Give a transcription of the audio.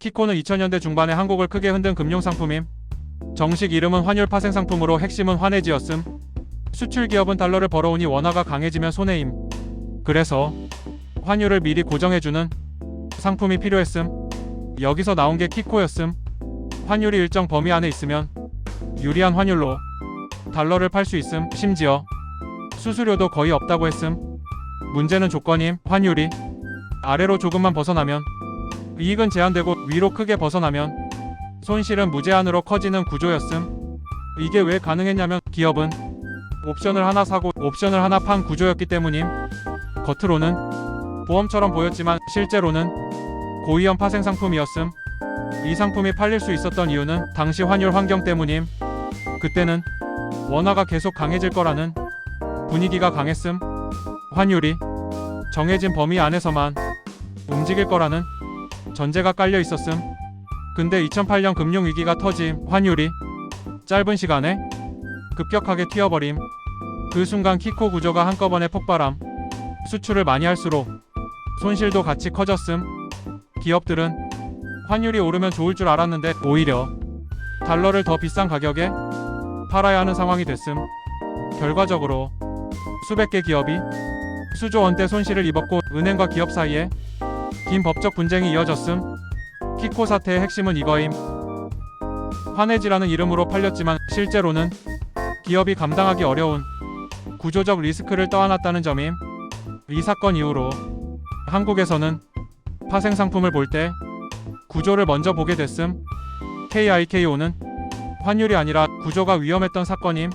키코는 2000년대 중반에 한국을 크게 흔든 금융상품임. 정식 이름은 환율 파생 상품으로 핵심은 환해지였음. 수출 기업은 달러를 벌어오니 원화가 강해지면 손해임. 그래서 환율을 미리 고정해주는 상품이 필요했음. 여기서 나온 게 키코였음. 환율이 일정 범위 안에 있으면 유리한 환율로 달러를 팔 수 있음. 심지어 수수료도 거의 없다고 했음. 문제는 조건임. 환율이 아래로 조금만 벗어나면 이익은 제한되고 위로 크게 벗어나면 손실은 무제한으로 커지는 구조였음. 이게 왜 가능했냐면 기업은 옵션을 하나 사고 옵션을 하나 판 구조였기 때문임. 겉으로는 보험처럼 보였지만 실제로는 고위험 파생 상품이었음. 이 상품이 팔릴 수 있었던 이유는 당시 환율 환경 때문임. 그때는 원화가 계속 강해질 거라는 분위기가 강했음. 환율이 정해진 범위 안에서만 움직일 거라는 전제가 깔려 있었음. 근데 2008년 금융위기가 터짐 환율이 짧은 시간에 급격하게 튀어버림. 그 순간 키코 구조가 한꺼번에 폭발함. 수출을 많이 할수록 손실도 같이 커졌음. 기업들은 환율이 오르면 좋을 줄 알았는데 오히려 달러를 더 비싼 가격에 팔아야 하는 상황이 됐음. 결과적으로 수백 개 기업이 수조 원대 손실을 입었고 은행과 기업 사이에 긴 법적 분쟁이 이어졌음. 키코 사태의 핵심은 이거임. 환해지라는 이름으로 팔렸지만 실제로는 기업이 감당하기 어려운 구조적 리스크를 떠안았다는 점임. 이 사건 이후로 한국에서는 파생 상품을 볼 때 구조를 먼저 보게 됐음. KIKO는 환율이 아니라 구조가 위험했던 사건임.